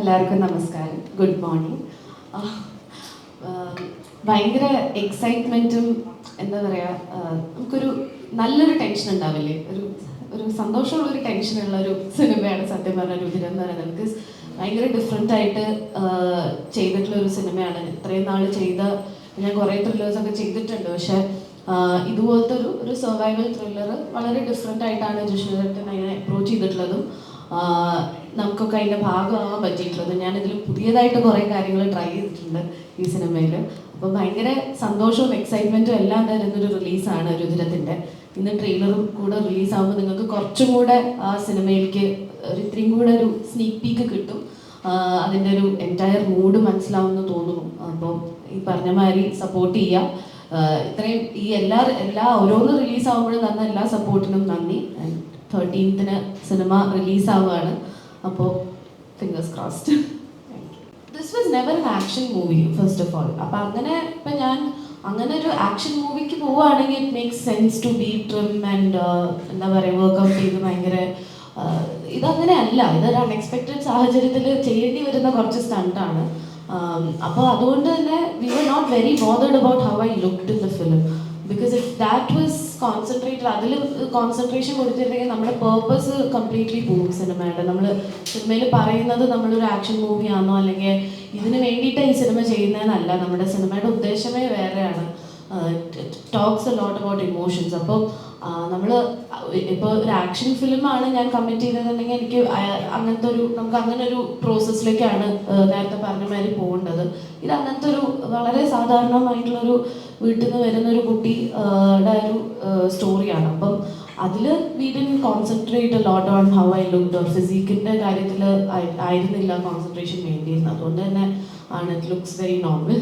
എല്ലാവർക്കും നമസ്കാരം. Good morning ഭയങ്കര എക്സൈറ്റ്മെന്റും എന്താ പറയുക നമുക്കൊരു നല്ലൊരു ടെൻഷൻ ഉണ്ടാവില്ലേ? ഒരു ഒരു സന്തോഷമുള്ള ഒരു ടെൻഷനുള്ള ഒരു സിനിമയാണ് സത്യം പറഞ്ഞ രുചിരം എന്ന് പറയുന്നത്. നമുക്ക് ഭയങ്കര ഡിഫറെന്റ് ആയിട്ട് ചെയ്തിട്ടുള്ള ഒരു സിനിമയാണ്. ഇത്രയും നാൾ ചെയ്ത ഞാൻ കുറേ ത്രില്ലേഴ്സൊക്കെ ചെയ്തിട്ടുണ്ട്. പക്ഷെ ഇതുപോലത്തെ ഒരു ഒരു സർവൈവൽ ത്രില്ലർ വളരെ ഡിഫറെന്റ് ആയിട്ടാണ് ജിഷ്ണുദത്തൻ അതിനെ അപ്രോച്ച് ചെയ്തിട്ടുള്ളതും നമുക്കൊക്കെ അതിന്റെ ഭാഗമാകാൻ പറ്റിയിട്ടുള്ളത് ഞാനിതിൽ പുതിയതായിട്ട് കുറേ കാര്യങ്ങൾ ട്രൈ ചെയ്തിട്ടുണ്ട് ഈ സിനിമയിൽ അപ്പോൾ ഭയങ്കര സന്തോഷവും എക്സൈറ്റ്മെന്റും എല്ലാം തരുന്നൊരു റിലീസാണ് രുദ്രത്തിന്റെ ഇന്ന് ട്രെയിലറും കൂടെ റിലീസാകുമ്പോൾ നിങ്ങൾക്ക് കുറച്ചും കൂടെ ആ സിനിമയിലേക്ക് ഒരു ഇത്രയും കൂടെ ഒരു സ്നീക്ക് പീക്ക് കിട്ടും. അതിന്റെ ഒരു എന്റയർ മൂഡ് മനസ്സിലാവുമെന്ന് തോന്നുന്നു. അപ്പോൾ ഈ പറഞ്ഞ മാതിരി സപ്പോർട്ട് ചെയ്യാം. ഇത്രയും ഈ എല്ലാ എല്ലാ ഓരോന്ന് റിലീസ് ആകുമ്പോഴും തന്ന എല്ലാ സപ്പോർട്ടിനും നന്ദി. തേർട്ടീൻത്തിന് സിനിമ റിലീസാവുകയാണ് അപ്പോൾ fingers crossed this was never an action movie first of all അപ്പം അങ്ങനെ ഇപ്പം ഞാൻ അങ്ങനെ ഒരു ആക്ഷൻ മൂവിക്ക് പോവുകയാണെങ്കിൽ it makes sense to be trim and എന്താ പറയുക വർക്കൗട്ട് ചെയ്ത് ഭയങ്കര ഇതങ്ങനെ അല്ല. ഇതൊരു അൺഎക്സ്പെക്റ്റഡ് സാഹചര്യത്തിൽ ചെയ്യേണ്ടി വരുന്ന കുറച്ച് സ്റ്റണ്ടാണ് അപ്പോൾ അതുകൊണ്ട് തന്നെ we were not very bothered about how I look in the film because if that was concentrated അതിൽ കോൺസെൻട്രേഷൻ കൊടുത്തിട്ടുണ്ടെങ്കിൽ നമ്മുടെ പേർപ്പസ് കംപ്ലീറ്റ്ലി പോകും സിനിമയുടെ നമ്മൾ സിനിമയിൽ പറയുന്നത് നമ്മളൊരു ആക്ഷൻ മൂവിയാണോ അല്ലെങ്കിൽ ഇതിന് വേണ്ടിയിട്ട് ഈ സിനിമ ചെയ്യുന്നതെന്നല്ല. നമ്മുടെ സിനിമയുടെ ഉദ്ദേശമേ വേറെയാണ്. Talks a lot about emotions അപ്പോൾ നമ്മൾ ഇപ്പോൾ ഒരു ആക്ഷൻ ഫിലിമാണ് ഞാൻ കമ്മിറ്റ് ചെയ്തതെന്നുണ്ടെങ്കിൽ എനിക്ക് അങ്ങനത്തെ ഒരു നമുക്ക് അങ്ങനെ ഒരു പ്രോസസ്സിലേക്കാണ് നേരത്തെ പറഞ്ഞ മാതിരി പോകേണ്ടത്. ഇത് അങ്ങനത്തെ ഒരു വളരെ സാധാരണമായിട്ടുള്ളൊരു വീട്ടിൽ നിന്ന് വരുന്ന ഒരു കുട്ടിയുടെ ഒരു സ്റ്റോറിയാണ് അപ്പം അതിൽ we didn't concentrate lot on how I look or ഫിസിക്കിന്റെ കാര്യത്തിൽ ആയിരുന്നില്ല കോൺസെൻട്രേഷൻ വേണ്ടിയിരുന്നത്. അതുകൊണ്ട് തന്നെ ആണ് ഇറ്റ് ലുക്സ് വെരി നോർമൽ